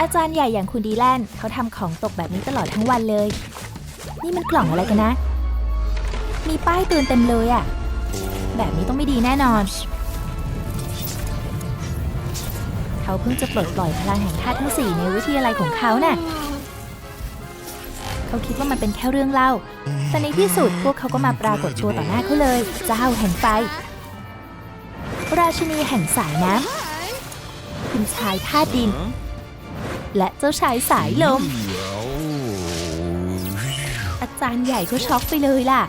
อาจารย์ใหญ่อย่างคุณดีแลนเขาทำของตกแบบนี้ตลอดทั้งวันเลย นี่มันกล่องอะไรกันนะ มีป้ายเตือนเต็มเลยอะแบบนี้ต้องไม่ดีแน่นอน เขาเพิ่งจะปลดปล่อยพลังแห่งธาตุทั้งสี่ในวิทยาลัยของเขาน่ะเขาคิดว่ามันเป็นแค่เรื่องเล่า แต่ในที่สุดพวกเขาก็มาปรากฏตัวต่อหน้าเขาเลย เจ้าแห่งไฟ ราชินีแห่งสายน้ำคุณชายธาตุดิน และเจ้าชายสายลม อาจารย์ใหญ่ก็ช็อกไปเลยล่ะ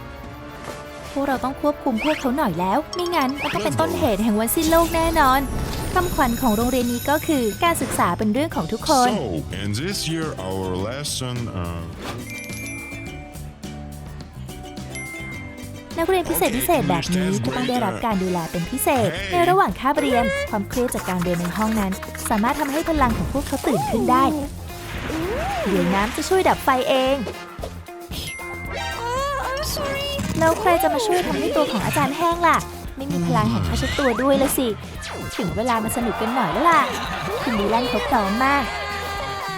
พวกเราต้องควบคุมพวกเขาหน่อยแล้ว ไม่งั้นมันก็เป็นต้นเหตุแห่งวันสิ้นโลกแน่นอนคำขวัญของโรงเรียนนี้ก็คือการศึกษาเป็นเรื่องของทุกคน So, in this year, our lesson. Uh, นักเรียนพิเศษพิเศษแบบนี้ก็ต้องได้รับการดูแลเป็นพิเศษ ในระหว่างคาบเรียนความเครียดจากการเรียนในห้องนั้น สามารถทำให้พลังของพวกเขาตื่นขึ้นได้ เดี๋ยวน้ำจะช่วยดับไฟเอง แล้วใครจะมาช่วยทำให้ตัวของอาจารย์แห้งล่ะ ไม่มีพลังแห่งผ้าเช็ดตัวด้วยละสิ ถึงเวลามาสนุกกันหน่อยแล้วล่ะ คุณดีแลนเขาพร้อมมาก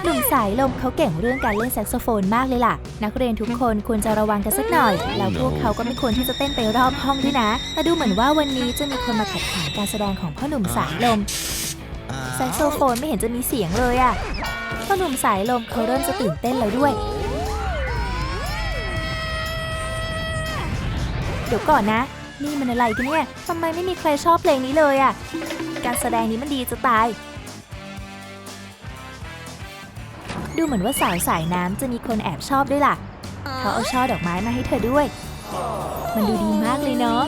หนุ่มสายลมเขาเก่งเรื่องการเล่นแซกโซโฟนมากเลยล่ะ นักเรียนทุกคนควรจะระวังกันสักหน่อย แล้วพวกเขาก็ไม่ควรที่จะเต้นไปรอบห้องด้วยนะ แต่ดูเหมือนว่าวันนี้จะมีคนมาขัดขวางการแสดงของพ่อหนุ่มสายลม แซกโซโฟนไม่เห็นจะมีเสียงเลยอะพ่อหนุ่มสายลมเขาเริ่มจะตื่นเต้นแล้วด้วย เดี๋ยวก่อนนะ นี่มันอะไรกันเนี่ยทำไมไม่มีใครชอบเพลงนี้เลยอะการแสดงนี้มันดีจะตาย ดูเหมือนว่าสาวสายน้ำจะมีคนแอบชอบด้วยล่ะ เขาเอาช่อดอกไม้มาให้เธอด้วย มันดูดีมากเลยเนาะ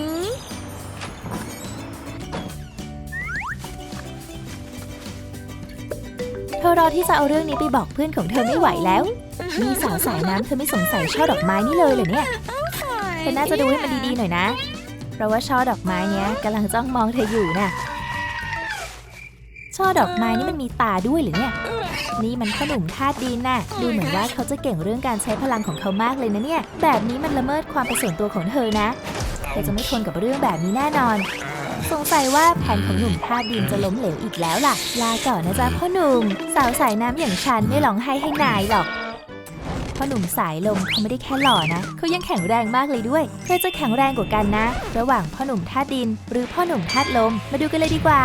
ธอรอที่จะเอาเรื่องนี้ไปบอกเพื่อนของเธอไม่ไหวแล้วนี่สาวสายน้ำเธอไม่สงสัยช่อดอกไม้นี่เลยเหรอเนี่ย เธอน่าจะดูให้มันดีๆหน่อยนะ เพราะว่าช่อดอกไม้เนี้ยกำลังจ้องมองเธออยู่น่ะ ช่อดอกไม้นี่มันมีตาด้วยหรือเนี่ย นี่มันขนุ่มธาตุดินน่ะ ดูเหมือนว่าเขาจะเก่งเรื่องการใช้พลังของเขามากเลยนะเนี่ย แบบนี้มันละเมิดความเป็นส่วนตัวของเธอนะ เธอจะไม่ทนกับเรื่องแบบนี้แน่นอน สงสัยว่าแผนของหนุ่มธาดินจะล้มเหลวอีกแล้วล่ะ ลาก่อนนะจ๊ะพ่อหนุ่ม สาวสายน้ำอย่างฉันไม่ร้องไห้ให้นายหรอกพ่อหนุ่มสายลมเขาไม่ได้แค่หล่อนะเขายังแข็งแรงมากเลยด้วยใครจะแข็งแรงกว่ากันนะ ระหว่างพ่อหนุ่มธาดิน หรือพ่อหนุ่มธาลม มาดูกันเลยดีกว่า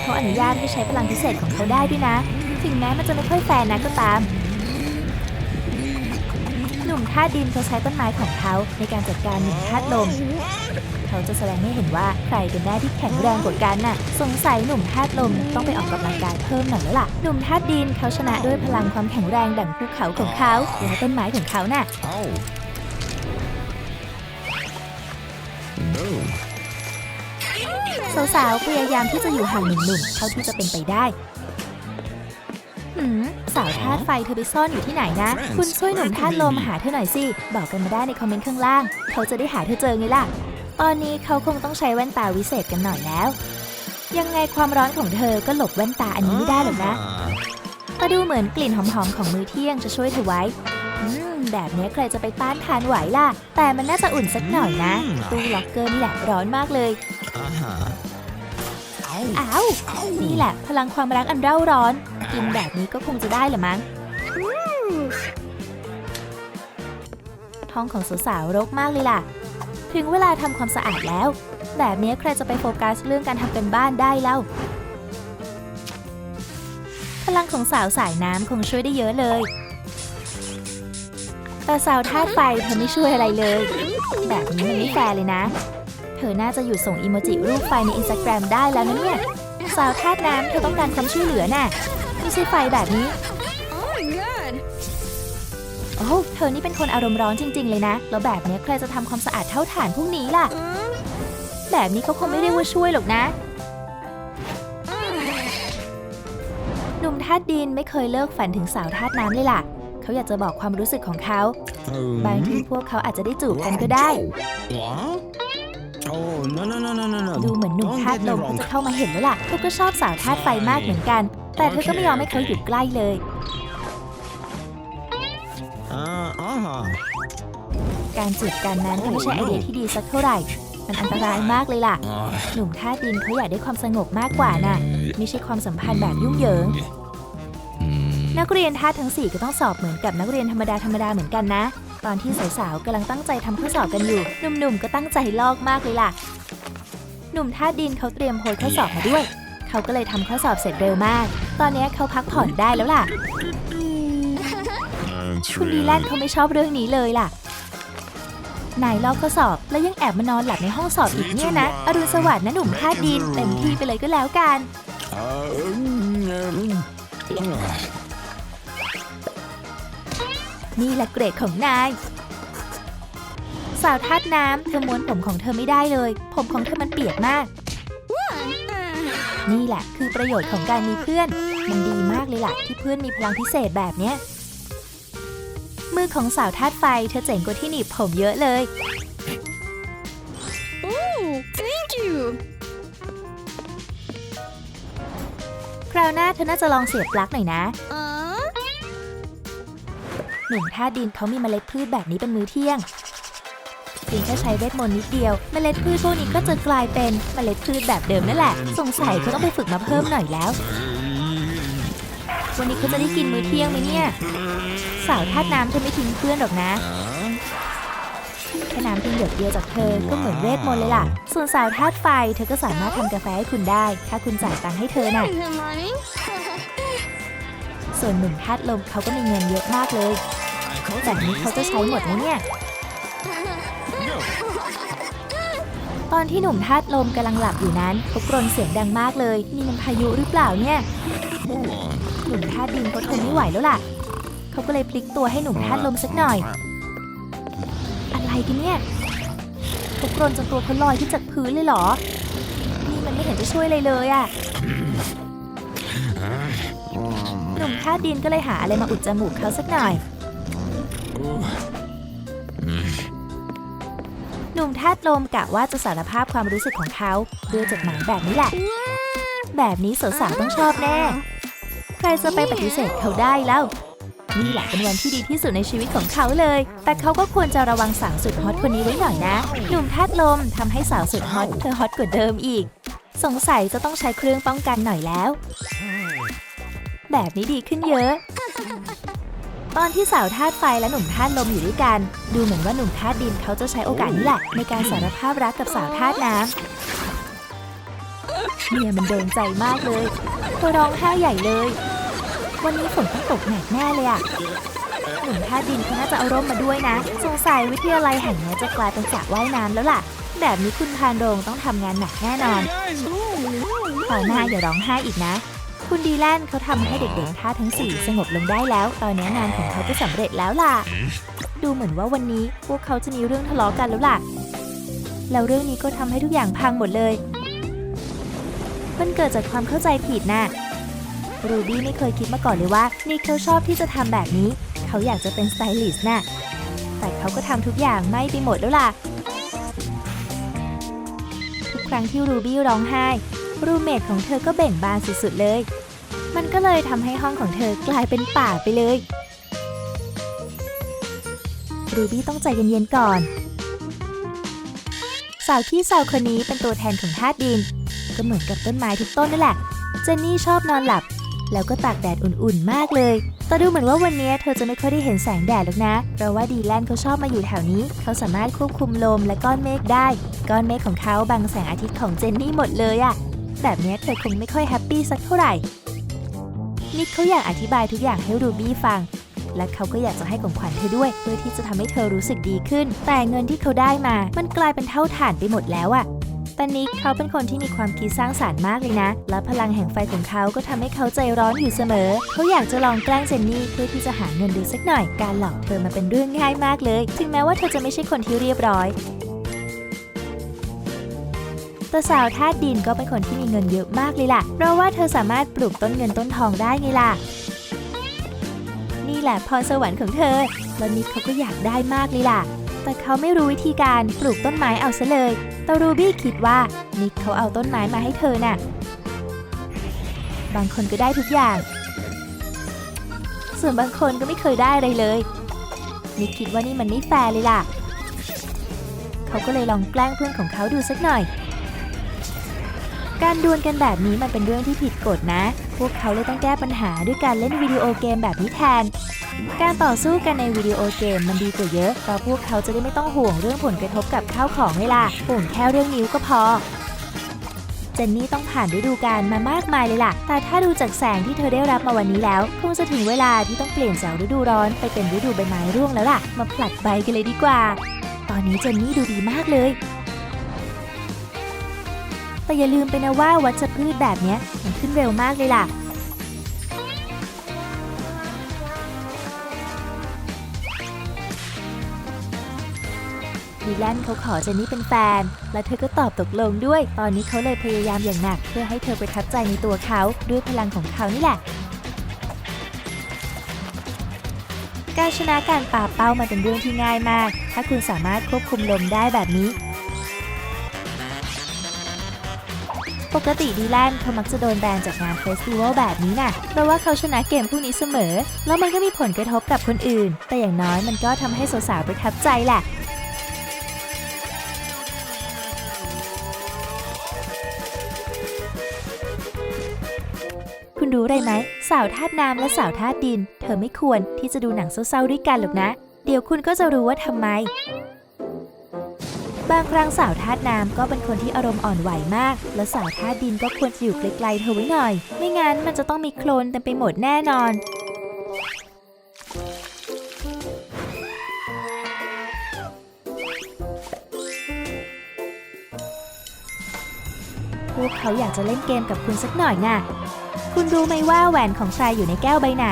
เขาอนุญาตให้ใช้พลังพิเศษของเขาได้ด้วยนะ ถึงแม้มันจะไม่ค่อยแฟร์นะก็ตาม หนุ่มธาตุดินเขาใช้ต้นไม้ของเขาในการจัดการหนุ่มธาตุลม เขาจะแสดงให้เห็นว่าใครกันแน่ที่แข็งแรงกว่ากันน่ะ สงสัยหนุ่มธาตุลมต้องไปออกกำลังกายเพิ่มหน่อยแล้วล่ะ หนุ่มธาตุดินเขาชนะด้วยพลังความแข็งแรงดั่งภูเขาของเขาและต้นไม้ของเขาน่ะ oh. No. สาวๆพยายามที่จะอยู่ห่างหนุ่มๆเท่าที่จะเป็นไปได้ หืมสาวธาตุไฟเธอไปซ่อนอยู่ที่ไหนนะ คุณช่วยหนุ่มธาตุลมหาเธอหน่อยสิ บอกกันมาได้ในคอมเมนต์ข้างล่าง เขาจะได้หาเธอเจอไงล่ะ ตอนนี้เขาคงต้องใช้แว่นตาวิเศษกันหน่อยแล้ว ยังไงความร้อนของเธอก็หลบแว่นตาอันนี้ไม่ได้หรอกนะแต่ดูเหมือนกลิ่นหอมๆของมื้อเที่ยงจะช่วยเธอไว้อืมแบบนี้ใครจะไปต้านทานไหวล่ะ แต่มันน่าจะอุ่นสักหน่อยนะ ตู้ล็อกเกอร์นี่แหละร้อนมากเลยอ้าว นี่แหละ พลังความรักอันเร่าร้อน กินแบบนี้ก็คงจะได้แหละมั้ง ท้องของสาวๆรกมากเลยล่ะ ถึงเวลาทำความสะอาดแล้ว แบบนี้ใครจะไปโฟกัสเรื่องการทำเป็นบ้านได้เล่า พลังของสาวสายน้ำคงช่วยได้เยอะเลย แต่สาวธาตุไฟเธอไม่ช่วยอะไรเลย แบบนี้มันไม่แฟร์เลยนะ เธอน่าจะหยุดส่งอีโมจิรูปไฟในอินสตาแกรมได้แล้วนะเนี่ยสาวธาตุน้ำเธอต้องการความช่วยเหลือน่ะ ใช่ไฟแบบนี้ Oh my god! โอ้โหเธอนี่เป็นคนอารมณ์ร้อนจริง ๆ เลยนะ แล้วแบบเนี้ยใครจะทำความสะอาดเท่าฐานพวกนี้ล่ะ แบบนี้เขาคงไม่เรียกว่าช่วยหรอกนะ หนุ่มธาตุดินไม่เคยเลิกฝันถึงสาวธาตุน้ำเลยล่ะ เขาอยากจะบอกความรู้สึกของเขา บางทีพวกเขาอาจจะได้จูบกันก็ได้ What? Oh, no, no, no, no, no, no. ดูเหมือนหนุ่ม Don't ธาตุ get ล me มเขา wrong. จะเข้ามาเห็นแล้วล่ะเขาก็ชอบสาวธาตุไฟมากเหมือนกัน แต่เธอก็ไม่ยอมให้เขาอยู่ใกล้เลย Uh, uh-huh. การจูบกันนั้นก็ไม่ใช่ไอเดียที่ดีสักเท่าไหร่ มันอันตรายมากเลยล่ะ Ah, หนุ่มท่าดินเขาอยากได้ความสงบมากกว่าน่ะ ไม่ใช่ความสัมพันธ์แบบยุ่งเหยิง hmm. นักเรียนท่าทั้ง 4 ก็ต้องสอบเหมือนกับนักเรียนธรรมดาธรรมดาเหมือนกันนะ ตอนที่สาวๆกำลังตั้งใจทำข้อสอบกันอยู่ หนุ่มๆก็ตั้งใจลอกมากเลยล่ะ หนุ่มท่าดินเขาเตรียมโพยข้อสอบมาด้วย เขาก็เลยทำข้อสอบเสร็จเร็วมาก ตอนนี้เขาพักผ่อนได้แล้วล่ะ And คุณดีแลนด์เขาไม่ชอบเรื่องนี้เลยล่ะ นายลอกข้อสอบแล้วยังแอบมานอนหลับในห้องสอบอีกเนี่ยนะ อรุณสวัสดิ์นะหนุ่มท่าดินเต็มที่ไปเลยก็แล้วกัน Ah, um, ah. นี่แหละเกรดของนายสาวทาดน้ำเธอม้วนผมของเธอไม่ได้เลย ผมของเธอมันเปียกมาก นี่แหละคือประโยชน์ของการมีเพื่อน มันดีมากเลยล่ะที่เพื่อนมีพลังพิเศษแบบเนี้ย มือของสาวทาดไฟเธอเจ๋งกว่าที่หนีบผมเยอะเลย Oh, thank you. คราวหน้าเธอน่าจะลองเสียบปลั๊กหน่อยนะ Uh, หนุ่มท่าดินเขามีเมล็ดพืชแบบนี้เป็นมื้อเที่ยง เพียงแค่ใช้เวทมนต์นิดเดียวเมล็ดพืชพวกนี้ก็จะกลายเป็นเมล็ดพืชแบบเดิมนั่นแหละ สงสัยเขาต้องไปฝึกมาเพิ่มหน่อยแล้ว วันนี้เขาจะได้กินมื้อเที่ยงไหมเนี่ย สาวธาตุน้ำเธอไม่ทิ้งเพื่อนหรอกนะแค่น้ำเพียงหยดเดียวจากเธอก็เหมือนเวทมนต์เลยล่ะ ส่วนสาวธาตุไฟเธอก็สามารถทำกาแฟให้คุณได้ ถ้าคุณจ่ายตังค์ให้เธอน่ะ ส่วนหนุ่มธาตุลมเขาก็มีเงินเยอะมากเลย แบบนี้เขาจะใช้หมดไหมเนี่ย อนที่หนุ่มธาตุลมกำลังหลับอยู่นั้นเขากรนเสียงดังมากเลย มีมันพายุหรือเปล่าเนี่ย หนุ่มธาตุดินเขาทนไม่ไหวแล้วล่ะ เขาก็เลยพลิกตัวให้หนุ่มธาตุลมสักหน่อย อะไรกันเนี่ยเขากรนจนตัวเขาลอยขึ้นจากพื้นเลยเหรอ นี่มันไม่เห็นจะช่วยอะไรเลยอะ่ะหนุ่มธาตุดินก็เลยหาอะไรมาอุดจมูกเขาสักหน่อย หนุ่มธาตุลมกะว่าจะสารภาพความรู้สึกของเขาด้วยจดหมายแบบนี้แหละ แบบนี้สาวๆต้องชอบแน่ ใครจะไปปฏิเสธเขาได้แล้ว นี่แหละเป็นวันที่ดีที่สุดในชีวิตของเขาเลย แต่เขาก็ควรจะระวังสาวสุดฮอตคนนี้ไว้หน่อยนะ หนุ่มธาตุลมทำให้สาวสุดฮอตเธอฮอตกว่าเดิมอีก สงสัยจะต้องใช้เครื่องป้องกันหน่อยแล้ว แบบนี้ดีขึ้นเยอะ ตอนที่สาวธาตุไฟและหนุ่มธาตุลมอยู่ด้วยกัน ดูเหมือนว่าหนุ่มธาตุดินเขาจะใช้โอกาสนี้แหละในการสารภาพรักกับสาวธาตุน้ำเนี่ยมันโดนใจมากเลยเธอร้องไห้ใหญ่เลย วันนี้ฝนต้องตกหนักแน่เลยอะหนุ่มธาตุดินเขาน่าจะเอาร่มมาด้วยนะ สงสัยวิทยาลัยแห่งนี้จะกลายเป็นสระว่ายน้ำแล้วล่ะ แบบนี้คุณพานโรงต้องทำงานหนักแน่นอน Guys, คราวหน้าอย่าร้องไห้อีกนะ คุณดีแลนด์เขาทำให้เด็กๆท่าทั้งสี่สงบลงได้แล้ว ตอนนี้งานของเขาก็สำเร็จแล้วล่ะ ดูเหมือนว่าวันนี้พวกเขาจะมีเรื่องทะเลาะกันแล้วล่ะ แล้วเรื่องนี้ก็ทำให้ทุกอย่างพังหมดเลย มันเกิดจากความเข้าใจผิดน่ะรูบี้ไม่เคยคิดมาก่อนเลยว่านิกเขาชอบที่จะทำแบบนี้ เขาอยากจะเป็นสไตลิสต์น่ะ แต่เขาก็ทำทุกอย่างไม่ไปหมดแล้วล่ะ ทุกครั้งที่รูบี้ร้องไห้ รูเมทของเธอก็เบ่งบานสุดๆเลย มันก็เลยทำให้ห้องของเธอกลายเป็นป่าไปเลย รูบี้ต้องใจเย็นๆก่อน สาวที่สาวคนนี้เป็นตัวแทนของธาตุดิน ก็เหมือนกับต้นไม้ทุกต้นนั่นแหละ เจนนี่ชอบนอนหลับ แล้วก็ตากแดดอุ่นๆมากเลย แต่ดูเหมือนว่าวันนี้เธอจะไม่ค่อยได้เห็นแสงแดดหรอกนะ เพราะว่าดีแลนเขาชอบมาอยู่แถวนี้ เขาสามารถควบคุมลมและก้อนเมฆได้ ก้อนเมฆของเขาบังแสงอาทิตย์ของเจนนี่หมดเลยอะ แบบนี้เธอคงไม่ค่อยแฮปปี้สักเท่าไหร่ นิกเขาอยากอธิบายทุกอย่างให้รูบี้ฟัง และเขาก็อยากจะให้ของขวัญเธอด้วย เพื่อที่จะทำให้เธอรู้สึกดีขึ้น แต่เงินที่เขาได้มา มันกลายเป็นเท่าฐานไปหมดแล้วอะแต่นิกเขาเป็นคนที่มีความคิดสร้างสารรค์มากเลยนะ และพลังแห่งไฟของเขาก็ทำให้เขาใจร้อนอยู่เสมอ เขาอยากจะลองแกล้งเจนนี่เพื่อที่จะหาเงินดูสักหน่อย การหลอกเธอมาเป็นเรื่องง่ายมากเลย ถึงแม้ว่าเธอจะไม่ใช่คนที่เรียบร้อย แต่สาวธาตุดินก็เป็นคนที่มีเงินเยอะมากเลยล่ะ เพราะว่าเธอสามารถปลูกต้นเงินต้นทองได้ไงล่ะ นี่แหละพรสวรรค์ของเธอ แล้วนิกเขาก็อยากได้มากเลยล่ะ แต่เขาไม่รู้วิธีการปลูกต้นไม้เอาซะเลยแต่รูบี้คิดว่านิกเขาเอาต้นไม้มาให้เธอน่ะ บางคนก็ได้ทุกอย่าง ส่วนบางคนก็ไม่เคยได้อะไรเลย นิกคิดว่านี่มันไม่แฟร์เลยล่ะ เขาเขาก็เลยลองแกล้งเพื่อนของเขาดูสักหน่อย การดวลกันแบบนี้มันเป็นเรื่องที่ผิดกฎนะ พวกเขาเลยต้องแก้ปัญหาด้วยการเล่นวิดีโอเกมแบบนี้แทน การต่อสู้กันในวิดีโอเกมมันดีกว่าเยอะเพราะพวกเขาจะได้ไม่ต้องห่วงเรื่องผลกระทบกับข้าวของเวลาห่วงแค่เรื่องนิ้วก็พอเจนนี่ต้องผ่านฤดูกาลมามากมายเลยล่ะ แต่ถ้าดูจากแสงที่เธอได้รับมาวันนี้แล้ว คงจะถึงเวลาที่ต้องเปลี่ยนจากฤดูร้อนไปเป็นฤดูใบไม้ร่วงแล้วล่ะ มาผลัดใบกันเลยดีกว่า ตอนนี้เจนนี่ดูดีมากเลย แต่อย่าลืมไปนะว่าวัชพืชแบบนี้มันขึ้นเร็วมากเลยล่ะ ดีแลนเขาขอเจนนี่เป็นแฟน และเธอก็ตอบตกลงด้วย ตอนนี้เขาเลยพยายามอย่างหนัก เพื่อให้เธอประทับใจในตัวเขาด้วยพลังของเขานี่แหละการชนะการป่าเป้ามันเป็นเรื่องที่ง่ายมาก ถ้าคุณสามารถควบคุมลมได้แบบนี้ ปกติดีแลนเขามักจะโดนแบนจากงานเฟสติวัลแบบนี้น่ะ เพราะว่าเขาชนะเกมพวกนี้เสมอ แล้วมันก็มีผลกระทบกับคนอื่น แต่อย่างน้อยมันก็ทำให้สาวๆประทับใจแหละคุณรู้อะไรไหม สาวธาตุน้ำและสาวธาตุดิน เธอไม่ควรที่จะดูหนังเศร้าๆด้วยกันหรอกนะ เดี๋ยวคุณก็จะรู้ว่าทำไม บางครั้งสาวธาตุน้ำก็เป็นคนที่อารมณ์อ่อนไหวมาก และสาวธาตุดินก็ควรจะอยู่ไกลๆเธอไว้หน่อย ไม่งั้นมันจะต้องมีโคลนเต็มไปหมดแน่นอน พวกเขาอยากจะเล่นเกมกับคุณสักหน่อยน่ะ คุณรู้ไหมว่าแหวนของใครอยู่ในแก้วใบไหน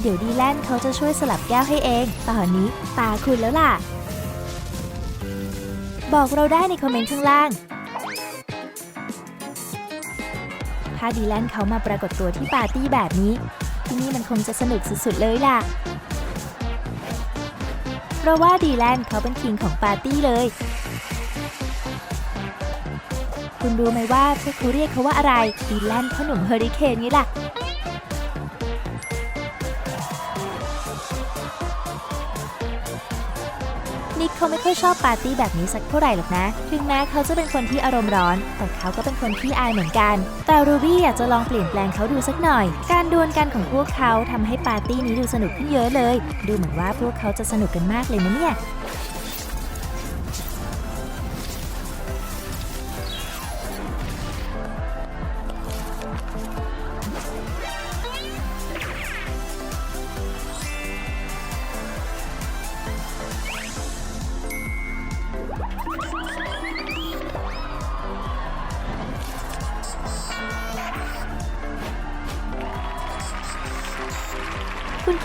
เดี๋ยวดีแลนเขาจะช่วยสลับแก้วให้เอง ตอนนี้ตาคุณแล้วล่ะ บอกเราได้ในคอมเมนต์ข้างล่าง ถ้าดีแลนเขามาปรากฏตัวที่ปาร์ตี้แบบนี้ ที่นี่มันคงจะสนุกสุดๆเลยล่ะ เพราะว่าดีแลนเขาเป็นคิงของปาร์ตี้เลย คุณรู้ไหมว่าพวกเขาเรียกเขาว่าอะไร ดีแลนพ่อหนุ่มเฮอริเคนนี่ล่ะ นิกเขาไม่ค่อยชอบปาร์ตี้แบบนี้สักเท่าไหร่หรอกนะ ถึงแม้เขาจะเป็นคนที่อารมณ์ร้อน แต่เขาก็เป็นคนที่อายเหมือนกัน แต่รูบี้อยากจะลองเปลี่ยนแปลงเขาดูสักหน่อย การดวลกันของพวกเขาทำให้ปาร์ตี้นี้ดูสนุกขึ้นเยอะเลย ดูเหมือนว่าพวกเขาจะสนุกกันมากเลยนะเนี่ย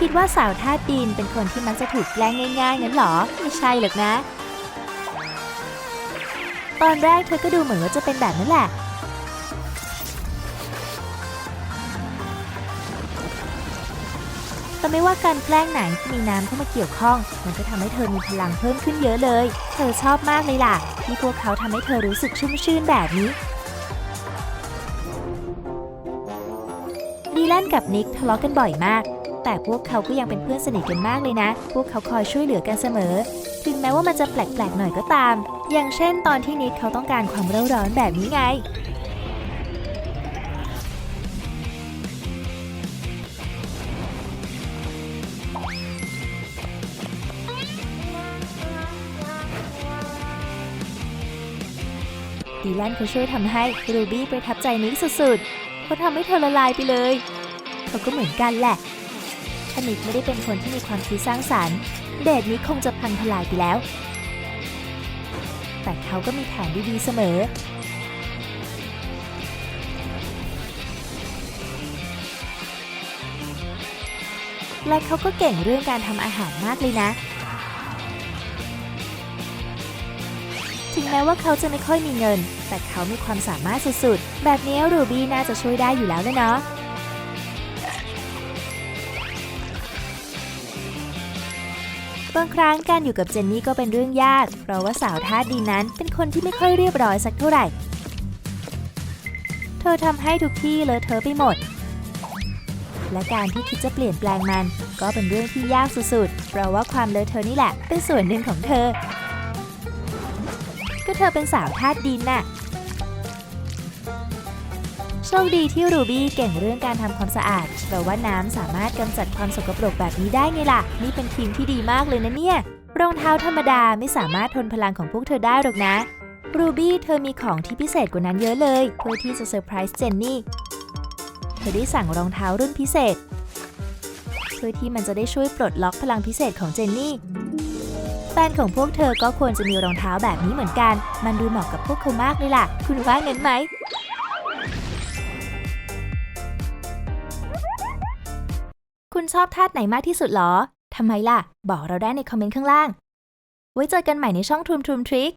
คิดว่าสาวธาตุดินเป็นคนที่มักจะถูกแกล้งง่ายๆงั้นเหรอ ไม่ใช่หรอกนะ ตอนแรกเธอก็ดูเหมือนว่าจะเป็นแบบนั้นแหละ แต่ไม่ว่าการแกล้งไหนที่มีน้ำเข้ามาเกี่ยวข้อง มันก็ทำให้เธอมีพลังเพิ่มขึ้นเยอะเลย เธอชอบมากเลยล่ะ ที่พวกเขาทำให้เธอรู้สึกชุ่มชื่นแบบนี้ดีแลนกับนิกทะเลาะกันบ่อยมาก แต่พวกเขาก็ยังเป็นเพื่อนสนิทกันมากเลยนะ พวกเขาคอยช่วยเหลือกันเสมอ ถึงแม้ว่ามันจะแปลกๆหน่อยก็ตาม อย่างเช่น ตอนที่นิกเขาต้องการความเร่าร้อนแบบนี้ไงดีแลนเขาช่วยทำให้รูบี้ประทับใจนิกสุดๆเขาทำให้เธอละลายไปเลย เขาก็เหมือนกันแหละ ถ้านิกไม่ได้เป็นคนที่มีความคิดสร้างสรรค์ เดทนี้คงจะพังทลายไปแล้ว แต่เขาก็มีแผนดีๆเสมอ และเขาก็เก่งเรื่องการทำอาหารมากเลยนะ ถึงแม้ว่าเขาจะไม่ค่อยมีเงิน แต่เขามีความสามารถสุดๆ แบบนี้รูบี้น่าจะช่วยได้อยู่แล้วนะเนาะ บางครั้งการอยู่กับเจนนี่ก็เป็นเรื่องยาก เพราะว่าสาวธาตุดินนั้นเป็นคนที่ไม่ค่อยเรียบร้อยสักเท่าไหร่ เธอทำให้ทุกที่เลอะเทอะไปหมด และการที่คิดจะเปลี่ยนแปลงมัน ก็เป็นเรื่องที่ยากสุดๆ เพราะว่าความเลอะเทอะนี่แหละ เป็นส่วนหนึ่งของเธอ ก็เธอเป็นสาวธาตุดินน่ะ โชคดีที่รูบี้เก่งเรื่องการทำความสะอาดแปลว่าน้ำสามารถกำจัดความสกปรกแบบนี้ได้ไงล่ะ นี่เป็นทีมที่ดีมากเลยนะเนี่ยรองเท้าธรรมดาไม่สามารถทนพลังของพวกเธอได้หรอกนะรูบี้เธอมีของที่พิเศษกว่านั้นเยอะเลยเพื่อที่จะเซอร์ไพรส์เจนนี่เธอได้สั่งรองเท้ารุ่นพิเศษ เพื่อที่มันจะได้ช่วยปลดล็อกพลังพิเศษของเจนนี่แฟนของพวกเธอก็ควรจะมีรองเท้าแบบนี้เหมือนกัน มันดูเหมาะกับพวกเขามากเลยล่ะ คุณว่างั้นไหม ชอบธาตุไหนมากที่สุดหรอ ทำไมล่ะ บอกเราได้ในคอมเมนต์ข้างล่าง ไว้เจอกันใหม่ในช่อง Troom Troom Trick